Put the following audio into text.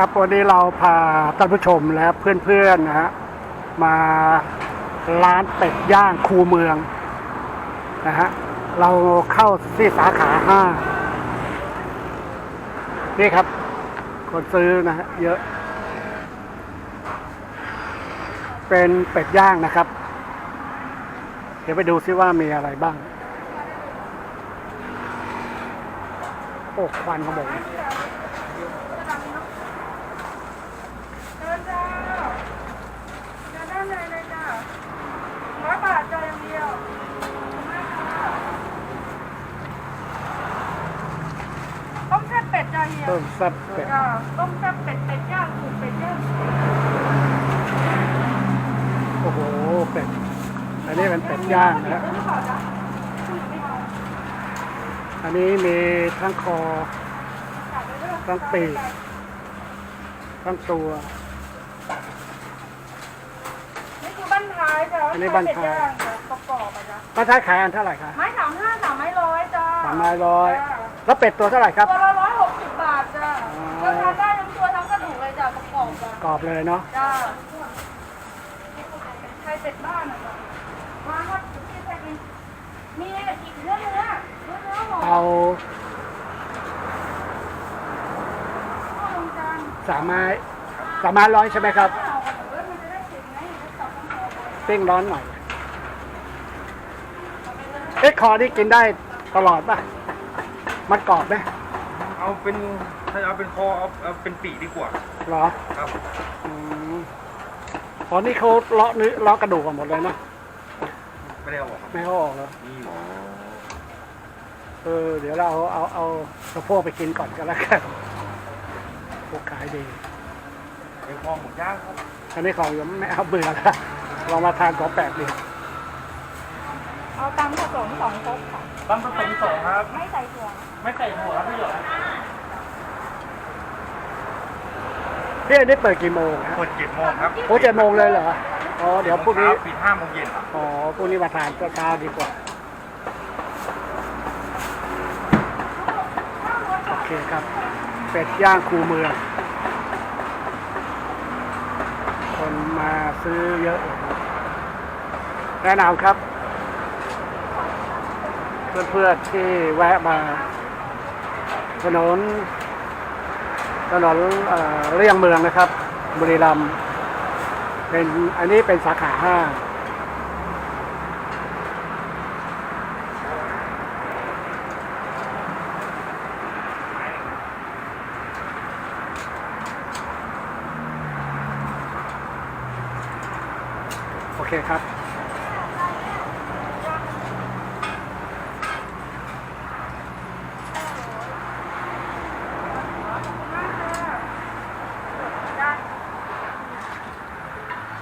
ครับวันนี้เราพาท่านผู้ชมและเพื่อนๆนะฮะมาร้านเป็ดย่างคูเมืองนะฮะเราเข้าที่สาขาห้านี่ครับ คนซื้อนะฮะเยอะ เป็นเป็ดย่างนะครับ เดี๋ยวไปดูซิว่ามีอะไรบ้าง โอ้ควันขโมง เดินจ้าเดินด้านในเลยจ้าร้อยบาทจ้าอย่างเดียวขอบคุณมากค่ะต้มแซ่บ เป็ดจ้าเฮียต้มแซ่บเป็ดจ้าต้มแซ่บเป็ดเป็ดย่างถูกเป็ดย่างโอ้โห เป็ด อันนี้เป็นเป็ดย่างนะฮะหรือเปล่าจ๊ะไม่เอาอันนี้มีทั้งคอขาดไปด้วยทั้งปีก ทั้งตัว นี่คือบ้านท้ายจ้าอันนี้บ้านท้าย เป็ดย่างจ้ะประกอบอะจ้ะป้าท้ายขายอันเท่าไหร่คะไม้สามห้าสามไม้ร้อยจ้าสามไม้ร้อย จ้าแล้วเป็ดตัวเท่าไหร่ครับ ตัวละ อบจ้ะกรอบเลยเนาะจ้าใครเป็ดบ้านอะจ้ะมาครับพี่แท็กเองมีอีกเนื้อเนื้อเนื้อเนื้อหอมเอาข้าวลงจานสามไม้สามไม้ร้อยใช่ไหมครับข้าวเออมันจะได้เสร็จไงจะตับข้าวโพดปิ้งร้อนหน่อย เอ๊ะคอนี่กินได้ตลอดป่ะ มันกรอบไหม เอาเป็นถ้าเอาเป็นคอเอาเอาเป็นปีกดีกว่าเหรอครับอืมอ๋อนี่เขาเลาะเนื้อเลาะกระดูกกันหมดเลยนะไม่ได้เอาออกครับไม่เขาออกเหรอนี่อยู่เออเดี๋ยวเราเอาเอาเอาสะโพกไปกินก่อนกันแล้วกันพวกขายดี เป็นคอหมูย่างครับอันนี้ของยังไม่เอาเบื่อแล้วลองมาทานของแปลกดีเอาตำผสมสองครกค่ะตั้งผสมสองครับ ไม่ใส่ถั่ว ไม่ใส่หัวครับพี่หยอด พี่อันนี้เปิดกี่โมงฮะเปิดเจ็ดโมงครับโอ้เจ็ดโมงเลยเหรอ อ๋อ เดี๋ยวพรุ่งนี้ ปิดห้าโมงเย็นครับอ๋อ พรุ่งนี้มาทานเช้าๆดีกว่า โอเคครับ เป็ดย่างคูเมือง คนมาซื้อเยอะเลยครับแนะนำครับ เพื่อนๆที่แวะมาถนน ถนนเเลี่ยงเมืองนะครับ บุรีรัมย์เป็นอันนี้เป็นสาขาห้าโอเคครับ